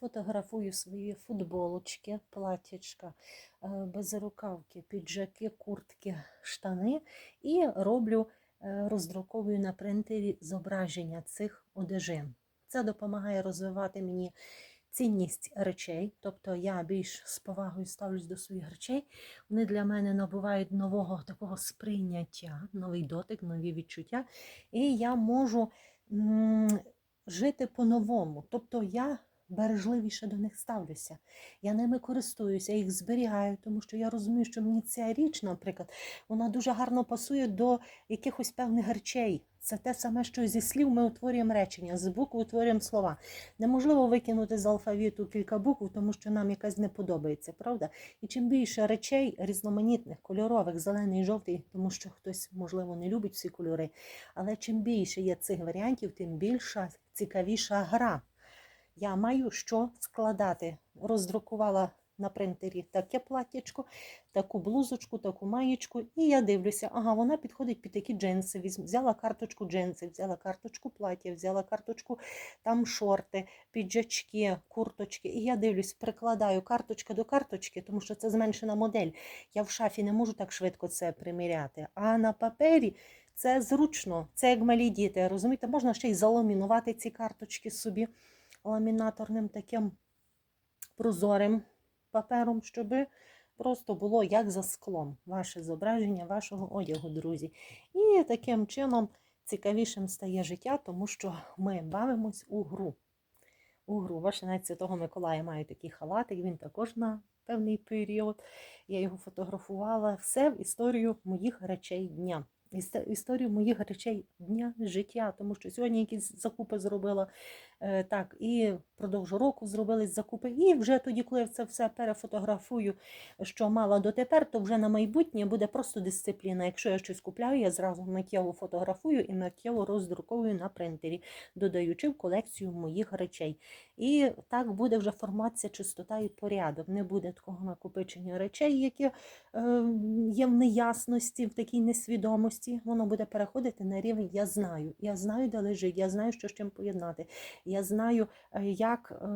Фотографую свої футболочки, платячка, е, безрукавки, піджаки, куртки, штани і роблю, е, роздруковую на принтері зображення цих одежин. Це допомагає розвивати мені цінність речей, тобто я більш з повагою ставлюсь до своїх речей. Вони для мене набувають нового такого сприйняття, новий дотик, нові відчуття. І я можу жити по-новому. Тобто я бережливіше до них ставлюся. Я ними користуюся, їх зберігаю, тому що я розумію, що мені ця річ, наприклад, вона дуже гарно пасує до якихось певних речей. Це те саме, що зі слів ми утворюємо речення, з букв утворюємо слова. Неможливо викинути з алфавіту кілька букв, тому що нам якась не подобається, правда? І чим більше речей різноманітних, кольорових, зелений, жовтий, тому що хтось, можливо, не любить всі кольори. Але чим більше є цих варіантів, тим більша цікавіша гра. Я маю що складати. Роздрукувала на принтері таке платтячко, таку блузочку, таку маєчку, і я дивлюся, ага, вона підходить під такі джинси. Взяла карточку джинси, взяла карточку плаття, взяла карточку там шорти, піджачки, курточки. І я дивлюсь, прикладаю карточка до карточки, тому що це зменшена модель. Я в шафі не можу так швидко це приміряти. А на папері це зручно, це як малі діти. Розумієте, можна ще й заламінувати ці карточки собі ламінаторним таким прозорим папером, щоб просто було як за склом ваше зображення вашого одягу, друзі. І таким чином цікавішим стає життя, тому що ми бавимось у гру. У гру. Бачите, навіть Святого Миколая маю такий халатик, він також на певний період. Я його фотографувала. Все в історію моїх речей дня. Іс- Історію моїх речей дня життя, тому що сьогодні якісь закупи зробила так, і впродовж року зробились закупи. І вже тоді, коли я це все перефотографую, що мала дотепер, то вже на майбутнє буде просто дисципліна. Якщо я щось купляю, я зразу миттєво фотографую і миттєво роздруковую на принтері, додаючи в колекцію моїх речей. І так буде вже формація, чистота і порядок. Не буде такого накопичення речей, які е, є в неясності, в такій несвідомості. Воно буде переходити на рівень я знаю. Я знаю, де лежить, я знаю, що з чим поєднати. Я знаю, е, як е,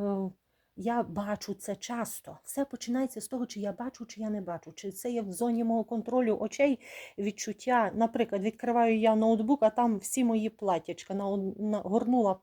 я бачу це часто. Все починається з того, чи я бачу, чи я не бачу. Чи це є в зоні мого контролю очей, відчуття. Наприклад, відкриваю я ноутбук, а там всі мої на, горнула,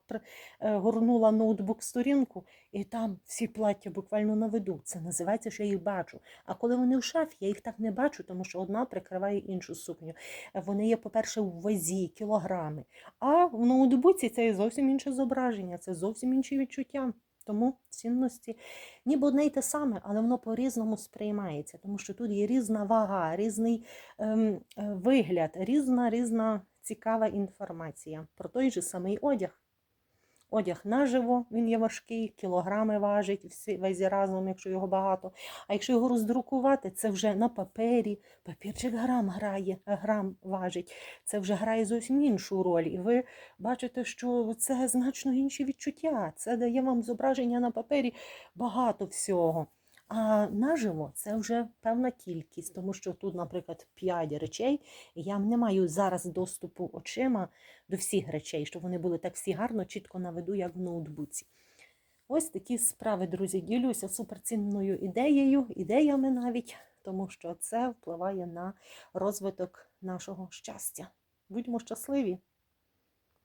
е, горнула ноутбук сторінку, і там всі плаття буквально на виду. Це називається, що я їх бачу. А коли вони в шафі, я їх так не бачу, тому що одна прикриває іншу сукню. Вони є, по-перше, в вазі, кілограми. А в ноутбуці це зовсім інше зображення, це зовсім інші відчуття. Тому цінності ніби одне й те саме, але воно по-різному сприймається, тому що тут є різна вага, різний ем, е, вигляд, різна різна цікава інформація про той же самий одяг. Одяг наживо, він є важкий, кілограми важить всі везі разом, якщо його багато. А якщо його роздрукувати, це вже на папері, папірчик грам грає, грам важить. Це вже грає зовсім іншу роль. І ви бачите, що це значно інші відчуття. Це дає вам зображення на папері багато всього. А наживо це вже певна кількість, тому що тут, наприклад, 5 речей, я не маю зараз доступу очима до всіх речей, щоб вони були так всі гарно, чітко на виду, як в ноутбуці. Ось такі справи, друзі, ділюся суперцінною ідеєю, ідеями навіть, тому що це впливає на розвиток нашого щастя. Будьмо щасливі!